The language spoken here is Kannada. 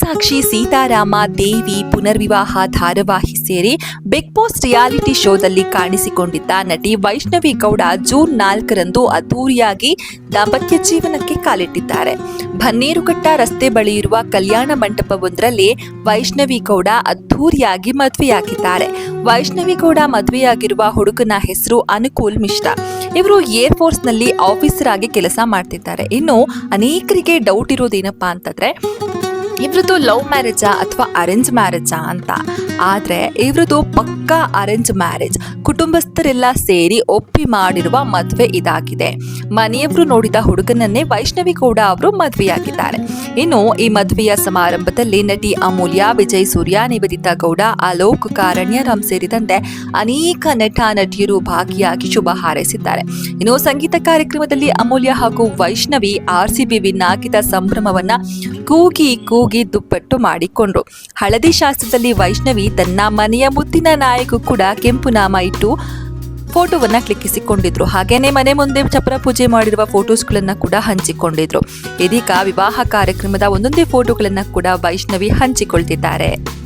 ಸಾಕ್ಷಿ ಸೀತಾರಾಮ ದೇವಿ ಪುನರ್ವಿವಾಹ ಧಾರಾವಾಹಿ ಸೇರಿ ಬಿಗ್ ಬಾಸ್ ರಿಯಾಲಿಟಿ ಶೋದಲ್ಲಿ ಕಾಣಿಸಿಕೊಂಡಿದ್ದ ನಟಿ ವೈಷ್ಣವಿ ಗೌಡ ಜೂನ್ ನಾಲ್ಕರಂದು ಅದ್ದೂರಿಯಾಗಿ ದಾಂಪತ್ಯ ಜೀವನಕ್ಕೆ ಕಾಲಿಟ್ಟಿದ್ದಾರೆ. ಬನ್ನೇರುಘಟ್ಟ ರಸ್ತೆ ಬಳಿ ಇರುವ ಕಲ್ಯಾಣ ಮಂಟಪವೊಂದರಲ್ಲಿ ವೈಷ್ಣವಿ ಗೌಡ ಅದ್ದೂರಿಯಾಗಿ ಮದುವೆಯಾಗಿದ್ದಾರೆ. ವೈಷ್ಣವಿ ಗೌಡ ಮದುವೆಯಾಗಿರುವ ಹುಡುಗನ ಹೆಸರು ಅನುಕೂಲ್ ಮಿಶ್ರಾ. ಇವರು ಏರ್ ಫೋರ್ಸ್ನಲ್ಲಿ ಆಫೀಸರ್ ಆಗಿ ಕೆಲಸ ಮಾಡ್ತಿದ್ದಾರೆ. ಇನ್ನು ಅನೇಕರಿಗೆ ಡೌಟ್ ಇರೋದೇನಪ್ಪ ಅಂತಂದ್ರೆ ಇವ್ರದ್ದು ಲವ್ ಮ್ಯಾರೇಜಾ ಅಥವಾ ಅರೇಂಜ್ ಮ್ಯಾರೇಜಾ ಅಂತ. ಆದರೆ ಇವ್ರದ್ದು ಪಕ್ಕಾ ಅರೇಂಜ್ ಮ್ಯಾರೇಜ್. ಕುಟುಂಬಸ್ಥರೆಲ್ಲ ಸೇರಿ ಒಪ್ಪಿ ಮಾಡಿರುವ ಮದುವೆ ಇದಾಗಿದೆ. ಮನೆಯವರು ನೋಡಿದ ಹುಡುಗನನ್ನೇ ವೈಷ್ಣವಿ ಗೌಡ ಅವರು ಮದುವೆಯಾಗಿದ್ದಾರೆ. ಇನ್ನು ಈ ಮದುವೆಯ ಸಮಾರಂಭದಲ್ಲಿ ನಟಿ ಅಮೂಲ್ಯ, ವಿಜಯ್ ಸೂರ್ಯ, ನಿವೇದಿತಾ ಗೌಡ, ಅಲೋಕ್ ಕಾರಣ್ಯರಾಮ್ ಸೇರಿದಂತೆ ಅನೇಕ ನಟ, ನಟಿಯರು ಭಾಗಿಯಾಗಿ ಶುಭ ಹಾರೈಸಿದ್ದಾರೆ. ಇನ್ನು ಸಂಗೀತ ಕಾರ್ಯಕ್ರಮದಲ್ಲಿ ಅಮೂಲ್ಯ ಹಾಗೂ Vaishnavi R C B win ಸಂಭ್ರಮವನ್ನ ಕೂಗಿ ದುಪ್ಪಟ್ಟು ಮಾಡಿಕೊಂಡ್ರು. ಹಳದಿ ಶಾಸ್ತ್ರದಲ್ಲಿ ವೈಷ್ಣವಿ ತನ್ನ ಮನೆಯ ಮುತ್ತಿನ ನಾಯಕು ಕೂಡ ಕೆಂಪು ನಾಮ ಇಟ್ಟು ಫೋಟೋವನ್ನ ಕ್ಲಿಕ್ಕಿಸಿಕೊಂಡಿದ್ರು. ಹಾಗೇನೆ ಮನೆ ಮುಂದೆ ಚಪ್ರ ಪೂಜೆ ಮಾಡಿರುವ ಫೋಟೋಸ್ಗಳನ್ನು ಕೂಡ ಹಂಚಿಕೊಂಡಿದ್ರು. ಇದೀಗ ವಿವಾಹ ಕಾರ್ಯಕ್ರಮದ ಒಂದೊಂದೇ ಫೋಟೋಗಳನ್ನು ಕೂಡ ವೈಷ್ಣವಿ ಹಂಚಿಕೊಳ್ತಿದ್ದಾರೆ.